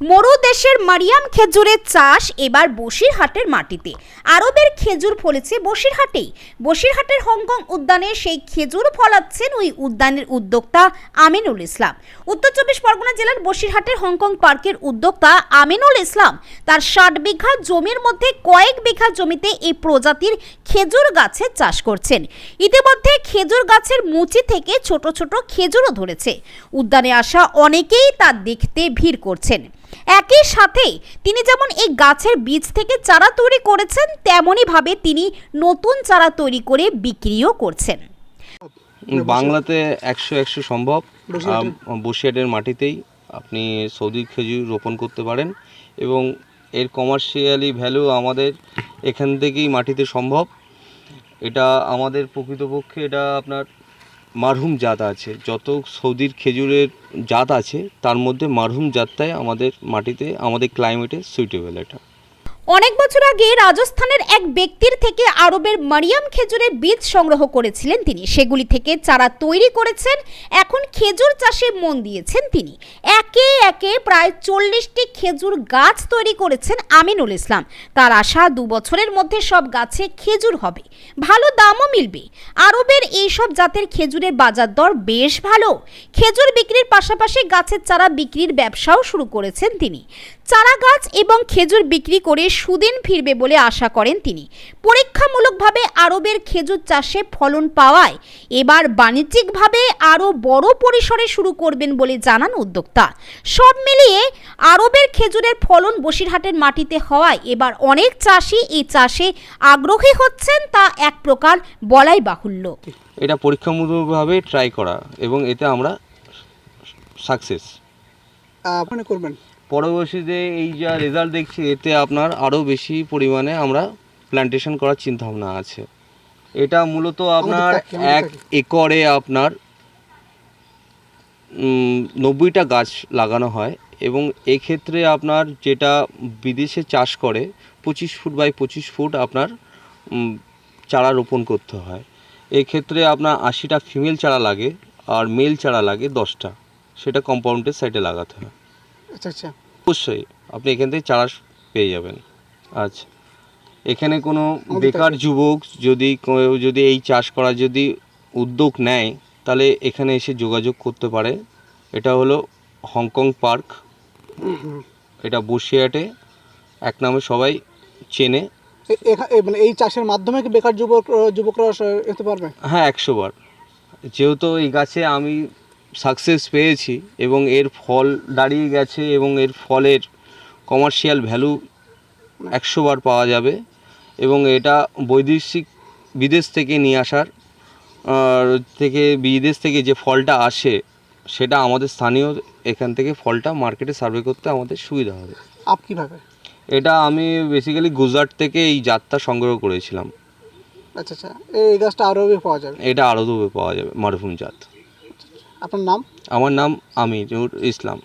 মরু দেশের মারিয়াম খেজুরের চাষ এবার বসিরহাটের মাটিতে। আরবের খেজুর ফলেছে বসিরহাটেই। বসিরহাটের হংকং উদ্যানে সেই খেজুর ফলাচ্ছেন ওই উদ্যানের উদ্যোক্তা আমিনুল ইসলাম। উত্তর চব্বিশ পরগনা জেলার বসিরহাটের হংকং পার্কের উদ্যোক্তা আমিনুল ইসলাম তার ষাট বিঘা জমির মধ্যে কয়েক বিঘা জমিতে এই প্রজাতির খেজুর গাছের চাষ করছেন। ইতিমধ্যে খেজুর গাছের মুচি থেকে ছোট ছোট খেজুরও ধরেছে। উদ্যানে আসা অনেকেই তা দেখতে ভিড় করছেন। একই সাথে তিনি যেমন এই গাছের বীজ থেকে চারা তৈরি করেছেন তেমনই ভাবে তিনি নতুন চারা তৈরি করে বিক্রিও করছেন। বাংলাতে একশো একশো সম্ভব। বসিরহাটের? মাটিতেই আপনি সৌদি খেজুর রোপণ করতে পারেন এবং এর কমার্শিয়ালি ভ্যালু আমাদের এখান থেকেই মাটিতে সম্ভব। এটা আমাদের প্রকৃতপক্ষে এটা আপনার মারহুম জাত আছে। যত সৌদির খেজুরের জাত আছে, তার মধ্যে মারহুম জাতটাই আমাদের মাটিতে, আমাদের ক্লাইমেটে সুইটেবল এটা। অনেক বছর আগে রাজস্থানের এক ব্যক্তির থেকে আরবের মারিয়াম খেজুরের বীজ সংগ্রহ করেছিলেন তিনি। সেগুলি থেকে চারা তৈরি করেছেন। এখন খেজুর চাষে মন দিয়েছেন তিনি। একে একে প্রায় চল্লিশটি খেজুর গাছ তৈরি করেছেন আমিনুল ইসলাম। তার আশা, দু বছরের মধ্যে সব গাছে খেজুর হবে। ভালো দামও মিলবে। আরবের এই সব জাতের খেজুরের বাজার দর বেশ ভালো। খেজুর বিক্রির পাশাপাশি গাছের চারা বিক্রির ব্যবসাও শুরু করেছেন তিনি। চারা গাছ এবং খেজুর বিক্রি করে সুদিন ফিরবে বলে আশা করেন তিনি। পরীক্ষামূলকভাবে আরবের খেজুর চাষে ফলন পাওয়ায় এবার বাণিজ্যিকভাবে আরও বড় পরিসরে শুরু করবেন বলে জানান উদ্যোক্তা। সব মিলিয়ে আরবের খেজুরের ফলন বসিরহাটের মাটিতে হওয়ায় এবার অনেক চাষি এই চাষে আগ্রহী হচ্ছেন তা এক প্রকার বলাই বাহুল্য। এটা পরীক্ষামূলকভাবে ট্রাই করা এবং এতে আমরা সাকসেস আপনি করবেন? পরবর্তীতে এই যা রেজাল্ট দেখছি এতে আপনার আরও বেশি পরিমাণে আমরা প্ল্যান্টেশন করার চিন্তাভাবনা আছে। এটা মূলত আপনার এক একরে আপনার নব্বইটা গাছ লাগানো হয় এবং এক্ষেত্রে আপনার যেটা বিদেশে চাষ করে পঁচিশ ফুট বাই পঁচিশ ফুট আপনার চারা রোপণ করতে হয়। এক্ষেত্রে আপনার আশিটা ফিমেল চারা লাগে আর মেল চারা লাগে দশটা। সেটা কম্পাউন্ডের সাইডে লাগাতে হয়। আচ্ছা আচ্ছা। অবশ্যই আপনি এখান থেকে চারা পেয়ে যাবেন। আচ্ছা এখানে কোনো বেকার যুবক যদি কেউ যদি এই চাষ করার যদি উদ্যোগ নেয় তাহলে এখানে এসে যোগাযোগ করতে পারে। এটা হলো হংকং পার্ক। এটা বসিরহাটে এক নামে সবাই চেনে। মানে এই চাষের মাধ্যমে কি বেকার যুবক যুবকরা পারবে? হ্যাঁ একশো বার। যেহেতু এই গাছে আমি সাকসেস পেয়েছি এবং এর ফল দাঁড়িয়ে গেছে এবং এর ফলের কমার্শিয়াল ভ্যালু একশো বার পাওয়া যাবে এবং এটা বৈদেশিক বিদেশ থেকে নিয়ে আসার থেকে বিদেশ থেকে যে ফলটা আসে সেটা আমাদের স্থানীয় এখান থেকে ফলটা মার্কেটে সার্ভে করতে আমাদের সুবিধা হবে। আপ কীভাবে? এটা আমি বেসিক্যালি গুজরাট থেকে এই জাতটা সংগ্রহ করেছিলাম। আচ্ছা আচ্ছা। এই গাছটা আরও পাওয়া যাবে? এটা আরও পাওয়া যাবে মারুফুম জাত। আপনার নাম? আমার নাম আমিরুল ইসলাম।